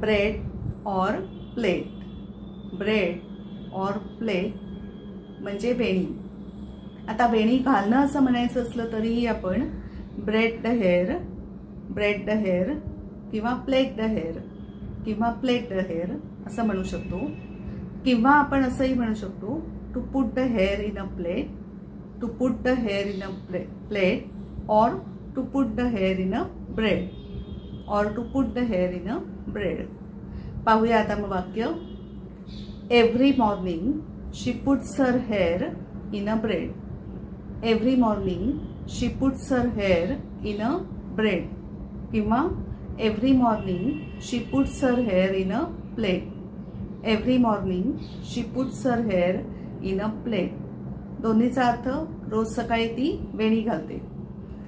Bread और plate. Bread और plate म्हणजे वेणी. आता वेणी घालणं असं म्हणायचं असलं तरीही आपण braid the hair braid the hair किंवा प्लेट द हेअर किंवा प्लेट द हेअर असं म्हणू शकतो. किंवा आपण असंही म्हणू शकतो to put the hair in a plait to put the hair in a plait or to put the hair in a braid or to put the hair in a braid पाहूया आता मग वाक्य. Every morning she puts her hair in a braid every morning she puts her hair in a braid किंवा every morning she puts her hair in a plait every morning she puts her hair in a plait दोन्हीचा अर्थ रोज सकाळी ती वेणी घालते.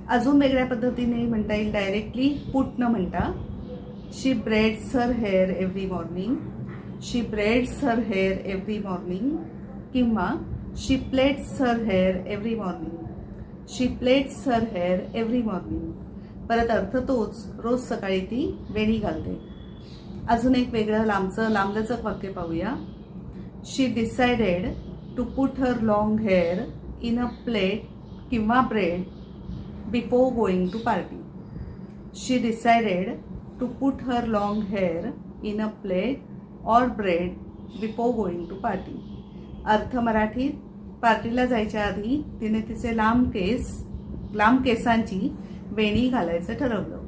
अजून वेगळ्या पद्धतीने म्हणता येईल डायरेक्टली पुट न म्हणता. She braids her hair every morning she braids her hair every morning किंवा she plaits her hair every morning she plaits her hair every morning परत अर्थ तोच रोज सकाळी ती वेणी घालते. अजून एक वेगळं लांबचं लांबलचक वाक्य पाहूया. She decided to put her long hair in a plait किंवा braid before going to party she decided to put her long hair in a plait or braid before going to party अर्थ मराठीत पार्टीला जायच्या आधी तिने तिचे लांब केस लांब केसांची वेणी घालायचं ठरवलं.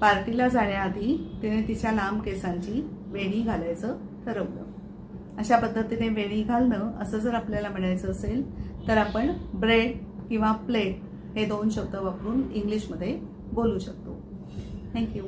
पार्टीला जाण्याआधी तिने तिच्या लांब केसांची वेणी घालायचं ठरवलं. अशा पद्धतीने वेणी घालणं असं जर आपल्याला म्हणायचं असेल तर आपण ब्रेड किंवा प्लेट हे दोन शब्द वापरून इंग्लिशमध्ये बोलू शकतो. थँक्यू